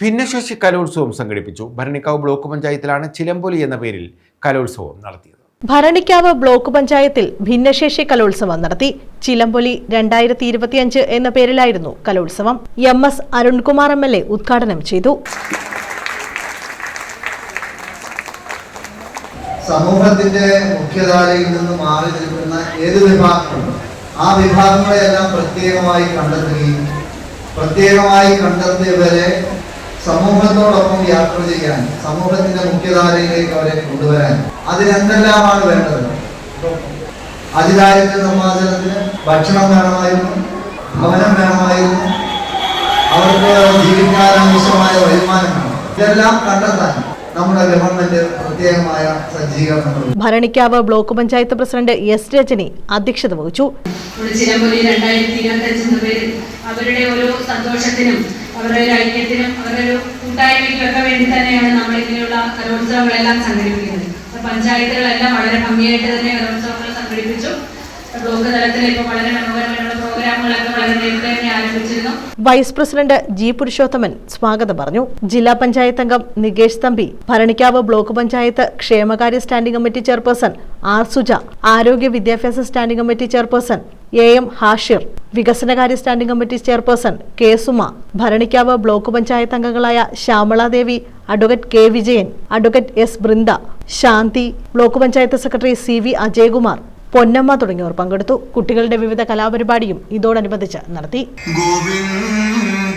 ഭിന്നശേഷി കലോത്സവം സംഘടിപ്പിച്ചു. ഭരണിക്കാവ് ബ്ലോക്ക് പഞ്ചായത്തിലാണ് ചിലമ്പൊലി എന്ന പേരിൽ കലോത്സവം നടത്തിയത്. ഭരണിക്കാവ് ബ്ലോക്ക് പഞ്ചായത്തിൽ ഭിന്നശേഷി കലോത്സവം നടത്തി. ചിലമ്പൊലി രണ്ടായിരത്തി ഇരുപത്തിയഞ്ച് എന്ന പേരിലായിരുന്നു കലോത്സവം. M S Arunkumar M L A ഉദ്ഘാടനം ചെയ്തു. സമൂഹത്തിന്റെ മുഖ്യധാരയിൽ നിന്ന് മാറി നിൽക്കുന്ന ഏത് വിഭാഗം ആ വിഭാഗങ്ങളെല്ലാം പ്രത്യേകമായി കണ്ടെത്തുകയും പ്രത്യേകമായി കണ്ടെത്തിയവരെ സമൂഹത്തോടൊപ്പം യാത്ര ചെയ്യാൻ സമൂഹത്തിന്റെ മുഖ്യധാരയിലേക്ക് അവരെ കൊണ്ടുവരാൻ. അതിനെന്തെല്ലാമാണ് വേണ്ടത്. അതിദാരിദ്ര്യ നിർമ്മാർജനത്തിന് ഭക്ഷണം വേണമായിരുന്നു ഭവനം വേണമായിരുന്നു. അവർക്ക് ജീവിക്കാൻ ആവശ്യമായ വരുമാനം വേണം. ഇതെല്ലാം കണ്ടെത്താൻ നമ്മുടെ ഗവൺമെന്റ് പ്രത്യേകമായ സജ്ജീകരണങ്ങൾ Bharanikkavu block panchayat president S Rajani അധ്യക്ഷത വഹിച്ചു. ചിലമ്പൊലി രണ്ടായിരത്തി പേരിൽ അവരുടെ ഓരോ സന്തോഷത്തിനും അവരുടെ ഒരു ഐക്യത്തിനും അവരുടെ ഒരു കൂട്ടായ്മയ്ക്കൊക്കെ വേണ്ടി തന്നെയാണ് നമ്മൾ ഇങ്ങനെയുള്ള കലോത്സവങ്ങളെല്ലാം സംഘടിപ്പിക്കുന്നത്. പഞ്ചായത്തുകളെല്ലാം വളരെ ഭംഗിയായിട്ട് തന്നെ കലോത്സവങ്ങൾ സംഘടിപ്പിച്ചു. ബ്ലോക്ക് തലത്തിൽ വളരെ വളരെ വൈസ് പ്രസിഡന്റ് ജി പുരുഷോത്തമൻ സ്വാഗതം പറഞ്ഞു. ജില്ലാ പഞ്ചായത്ത് അംഗം നികേഷ് തമ്പി ഭരണിക്കാവ് ബ്ലോക്ക് പഞ്ചായത്ത് ക്ഷേമകാര്യ standing committee chairperson R Suja ആരോഗ്യ വിദ്യാഭ്യാസ standing committee chairperson A M Hashir വികസനകാര്യ standing committee chairperson K Suma Bharanikkavu block panchayat അംഗങ്ങളായ Shyamaladevi advocate K Vijayan advocate S Brinda Shanthi block panchayat secretary C V Ajayakumar Ponnamma തുടങ്ങിയവർ പങ്കെടുത്തു. കുട്ടികളുടെ വിവിധ കലാപരിപാടിയും ഇതോടനുബന്ധിച്ച് നടത്തി. ഗോവിന്ദമാദ്യം